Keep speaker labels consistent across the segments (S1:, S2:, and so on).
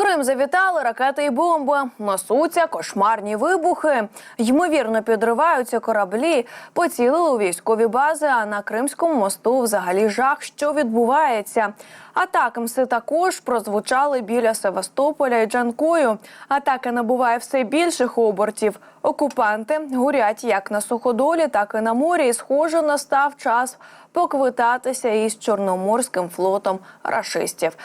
S1: Крим завітали ракети і бомби. Носуться кошмарні вибухи. Ймовірно, підриваються кораблі, поцілили у військові бази. А на Кримському мосту взагалі жах, що відбувається. Атаки МСИ також прозвучали біля Севастополя і Джанкою. Атака набуває все більших обертів. Окупанти горять як на суходолі, так і на морі. І схоже, настав час поквитатися із Чорноморським флотом рашистів.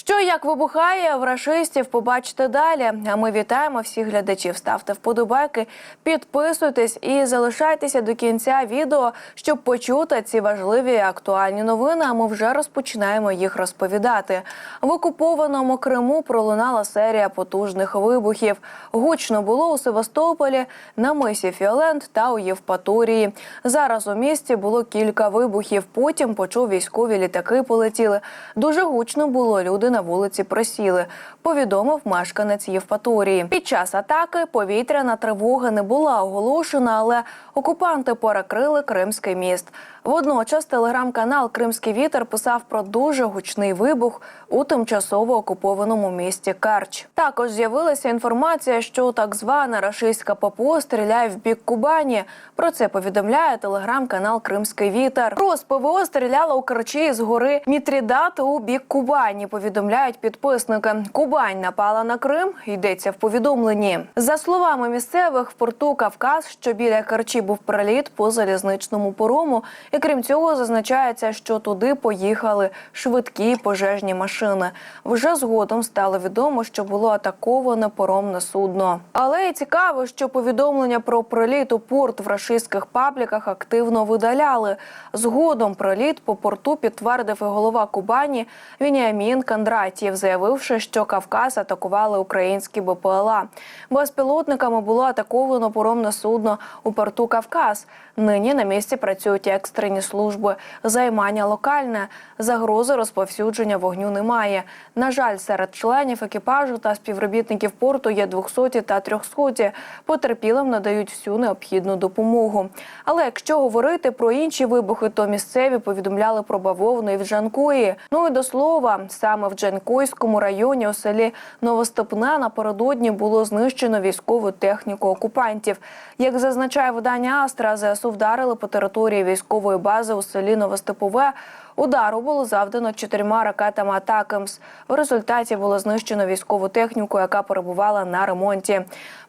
S1: Що як вибухає в рашистів, побачите далі. А ми вітаємо всіх глядачів. Ставте вподобайки, підписуйтесь і залишайтеся до кінця відео, щоб почути ці важливі актуальні новини. А ми вже розпочинаємо їх розповідати. В окупованому Криму пролунала серія потужних вибухів. Гучно було у Севастополі, на мисі Фіолент та у Євпаторії. Зараз у місті було кілька вибухів. Потім почув військові літаки полетіли. Дуже гучно було. Люди на вулиці просіли. Повідомив мешканець Євпаторії. Під час атаки повітряна тривога не була оголошена, але окупанти перекрили Кримський міст. Водночас телеграм-канал Кримський вітер писав про дуже гучний вибух у тимчасово окупованому місті Керч. Також з'явилася інформація, що так звана рашистська ППО стріляє в бік Кубані. Про це повідомляє телеграм-канал Кримський вітер. Рос ПВО стріляла у Керчі з гори Мітрідат у бік Кубані. Повідомляють підписники. Кубань напала на Крим. Йдеться в повідомленні. За словами місцевих, в порту Кавказ, що біля Керчі був приліт по залізничному порому. І крім цього, зазначається, що туди поїхали швидкі пожежні машини. Вже згодом стало відомо, що було атаковане поромне судно. Але і цікаво, що повідомлення про приліт у порт в рашистських пабліках активно видаляли. Згодом приліт по порту підтвердив і голова Кубані Вініамін Кондратєв, заявивши, що Кавказ атакували українські БПЛА. Безпілотниками було атаковано поромне судно у порту Кавказ. Нині на місці працюють екстрені служби. Займання локальне. Загрози розповсюдження вогню немає. На жаль, серед членів екіпажу та співробітників порту є 200 та 300. Потерпілим надають всю необхідну допомогу. Але якщо говорити про інші вибухи, то місцеві повідомляли про бавовну і в Джанкої. Ну і до слова, саме в Джанкойському районі у селі Новостепне напередодні було знищено військову техніку окупантів. Як зазначає видання Астра, ЗСУ вдарили по території військової бази у селі Новостепове. Удару було завдано чотирма ракетами Атакамс. В результаті було знищено військову техніку, яка перебувала на ремонті.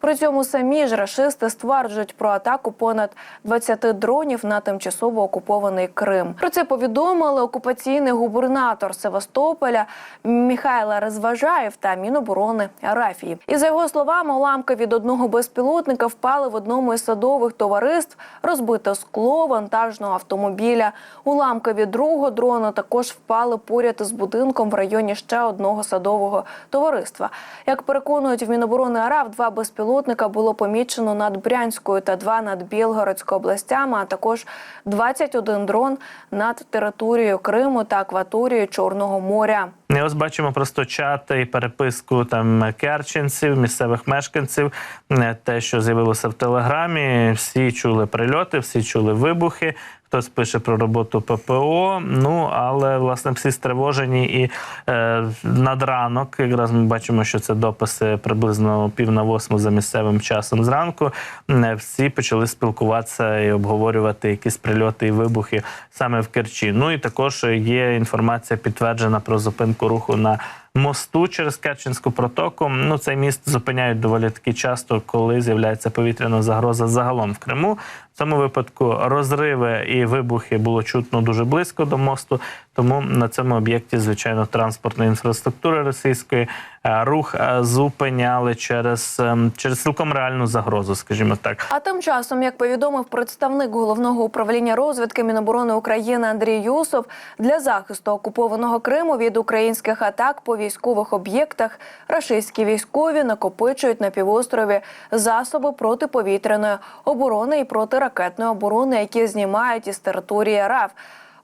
S1: При цьому самі ж рашисти стверджують про атаку понад 20 дронів на тимчасово окупований Крим. Про це повідомили окупаційний губернатор Севастополя Михайло Розважаєв та Міноборони Арафії. І за його словами, уламки від одного безпілотника впали в одному із садових товариств, розбите скло вантажного автомобіля. Уламки від другого дрона також впали поряд із будинком в районі ще одного садового товариства. Як переконують в Міноборони РФ, два безпілотника було помічено над Брянською та два над Білгородською областями, а також 21 дрон над територією Криму та акваторією Чорного моря.
S2: І ось бачимо просто чати і переписку там керченців, місцевих мешканців. Е, Те, що з'явилося в телеграмі, всі чули прильоти, всі чули вибухи. Хтось пише про роботу ППО. Ну але власне всі стривожені, і е, над ранок якраз ми бачимо, що це дописи приблизно пів на восьму за місцевим часом зранку. е, Всі почали спілкуватися і обговорювати якісь прильоти і вибухи саме в Керчі. Ну і також є інформація підтверджена про зупинку руху на мосту через Керченську протоку. Ну цей міст зупиняють доволі таки часто, коли з'являється повітряна загроза загалом в Криму. В цьому випадку розриви і вибухи було чутно дуже близько до мосту. Тому на цьому об'єкті, звичайно, транспортної інфраструктури російської е, рух е, зупиняли через, ем, через цілком реальну загрозу, скажімо так.
S1: А тим часом, як повідомив представник головного управління розвідки Міноборони України Андрій Юсов, для захисту окупованого Криму від українських атак по військових об'єктах рашистські військові накопичують на півострові засоби протиповітряної оборони і протиракетної оборони, які знімають із території РФ.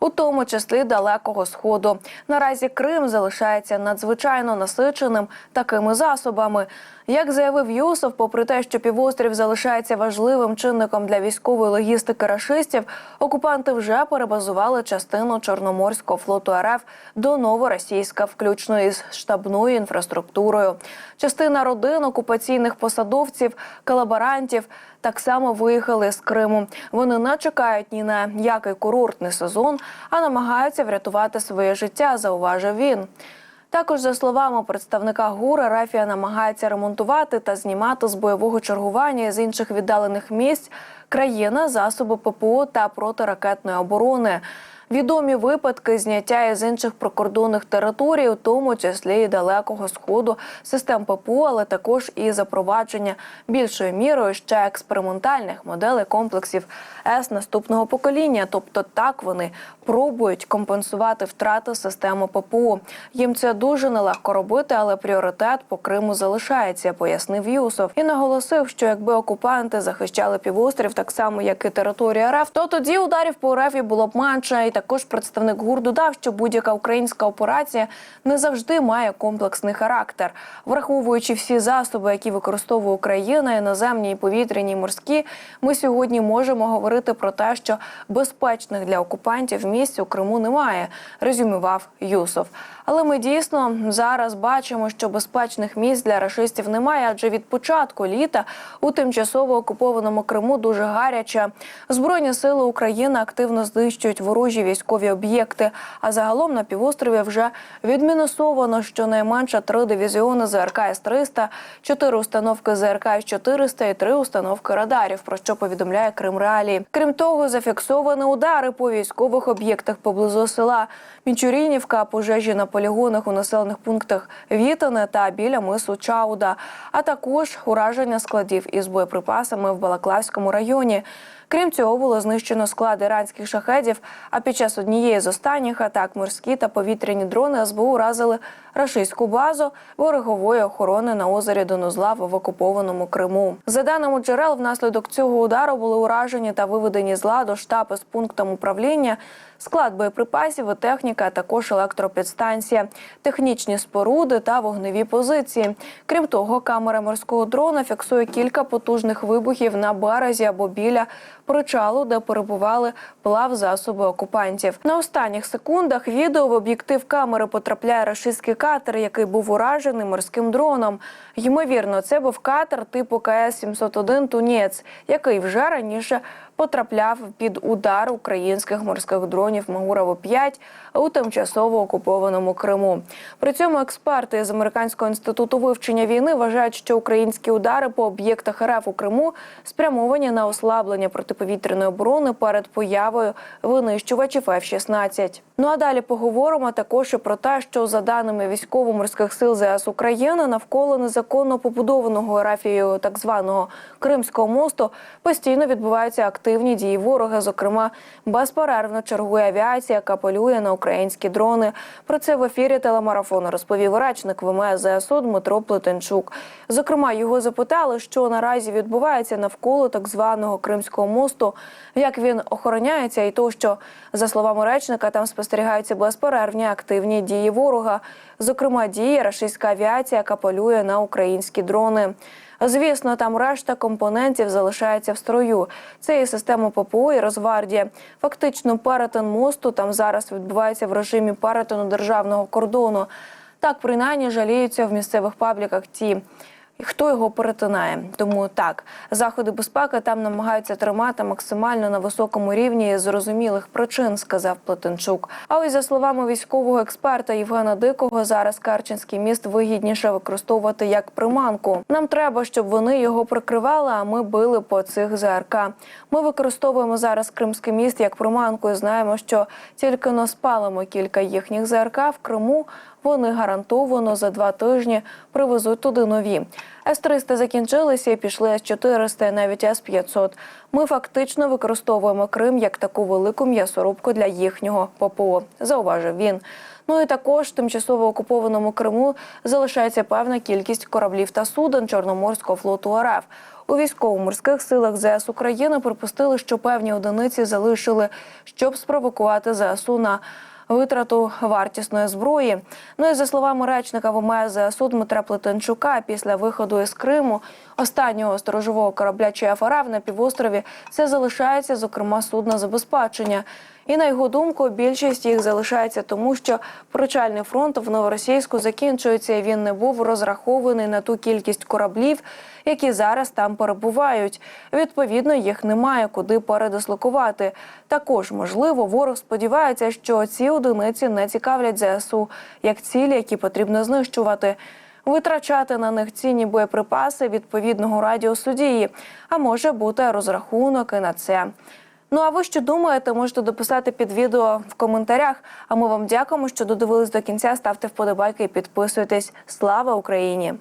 S1: У тому числі далекого сходу. Наразі Крим залишається надзвичайно насиченим такими засобами. Як заявив Юсов, попри те, що півострів залишається важливим чинником для військової логістики рашистів, окупанти вже перебазували частину Чорноморського флоту РФ до Новоросійська, включно із штабною інфраструктурою. Частина родин окупаційних посадовців, колаборантів так само виїхали з Криму. Вони не чекають ні на який курортний сезон, а намагаються врятувати своє життя. Зауважив він. Також, за словами представника ГУР, Рафія намагається ремонтувати та знімати з бойового чергування з інших віддалених місць країна засоби ППО та протиракетної оборони. Відомі випадки зняття із інших прикордонних територій, у тому числі і далекого сходу систем ППО, але також і запровадження більшою мірою ще експериментальних моделей комплексів С наступного покоління. Тобто так вони пробують компенсувати втрати системи ППО. Їм це дуже нелегко робити, але пріоритет по Криму залишається, пояснив Юсов і наголосив, що якби окупанти захищали півострів так само, як і територія РФ, то тоді ударів по РФ було б менше. Також представник ГУР додав, що будь-яка українська операція не завжди має комплексний характер, враховуючи всі засоби, які використовує Україна, іноземні, і повітряні, і морські. Ми сьогодні можемо говорити про те, що безпечних для окупантів місць у Криму немає, резюмував Юсов. Але ми дійсно зараз бачимо, що безпечних місць для рашистів немає, адже від початку літа у тимчасово окупованому Криму дуже гаряче. Збройні сили України активно знищують ворожі військові об'єкти. А загалом на півострові вже відмінусовано щонайменше три дивізіони ЗРК С-300, чотири установки ЗРК С-400 і три установки радарів, про що повідомляє Крим Реалії. Крім того, зафіксовані удари по військових об'єктах поблизу села Мічурінівка, пожежі на полігонах у населених пунктах Вітане та біля мису Чауда, а також ураження складів із боєприпасами в Балаклавському районі. Крім цього, було знищено склад іранських шахедів. А під час однієї з останніх атак морські та повітряні дрони СБУ уразили рашистську базу берегової охорони на озері Донузлав в окупованому Криму. За даними джерел, внаслідок цього удару були уражені та виведені з ладу штаби з пунктом управління, склад боєприпасів техніка, а також електропідстанція, технічні споруди та вогневі позиції. Крім того, камера морського дрона фіксує кілька потужних вибухів на березі або біля причалу, де перебували плавзасоби окупантів. На останніх секундах відео в об'єктив камери потрапляє рашистський катер, який був уражений морським дроном. Ймовірно, це був катер типу КС-701 Тунець, який вже раніше потрапляв під удар українських морських дронів Магурово 5 у тимчасово окупованому Криму. При цьому експерти з американського інституту вивчення війни вважають, що українські удари по об'єктах РФ у Криму спрямовані на ослаблення протиповітряної оборони перед появою винищувачів F-16. Ну а далі поговоримо також і про те, що за даними військово-морських сил ЗС України навколо незаконно побудованого рафією так званого Кримського мосту постійно відбуваються активні дії ворога. Зокрема, безперервно чергує авіація, яка полює на українські дрони. Про це в ефірі телемарафону розповів речник ВМС ЗСУ Дмитро Плетенчук. Зокрема, його запитали, що наразі відбувається навколо так званого Кримського мосту, як він охороняється, і то, що за словами речника там спостерігаються безперервні активні дії ворога. Зокрема, діє рашистська авіація, яка полює на українські дрони. Звісно, там решта компонентів залишається в строю. Це і система ППО, і Росгвардія. Фактично, перетин мосту там зараз відбувається в режимі перетину державного кордону. Так, принаймні, жаліються в місцевих пабліках ті. І хто його перетинає? Тому так заходи безпеки там намагаються тримати максимально на високому рівні зрозумілих причин, сказав Плетенчук. А ось за словами військового експерта Євгена Дикого, зараз Керченський міст вигідніше використовувати як приманку. Нам треба, щоб вони його прикривали, а ми били по цих ЗРК. Ми використовуємо зараз Кримський міст як приманку. і Знаємо, що тільки но спалимо кілька їхніх ЗРК в Криму. Вони гарантовано за два тижні привезуть туди нові. С-300 закінчилися і пішли С-400, навіть С-500. Ми фактично використовуємо Крим як таку велику м'ясорубку для їхнього ППО, зауважив він. Ну і також в тимчасово окупованому Криму залишається певна кількість кораблів та суден Чорноморського флоту РФ. У військово-морських силах ЗС України припустили, що певні одиниці залишили, щоб спровокувати ЗСУ на витрату вартісної зброї. Ну і за словами речника ВМС суд Дмитра Плетенчука, після виходу із Криму останнього сторожового корабля ЧФРФ на півострові це залишається, зокрема, судна забезпечення. І на його думку, більшість їх залишається тому, що причальний фронт в новоросійську закінчується. і Він не був розрахований на ту кількість кораблів, які зараз там перебувають. Відповідно, їх немає куди передислокувати. Також можливо, ворог сподівається, що ці одиниці не цікавлять ЗСУ як цілі, які потрібно знищувати. Витрачати на них цінні боєприпаси відповідного радіусу дії, а може бути розрахунок на це. Ну а ви що думаєте, можете дописати під відео в коментарях. А ми вам дякуємо, що додивились до кінця. Ставте вподобайки і підписуйтесь. Слава Україні!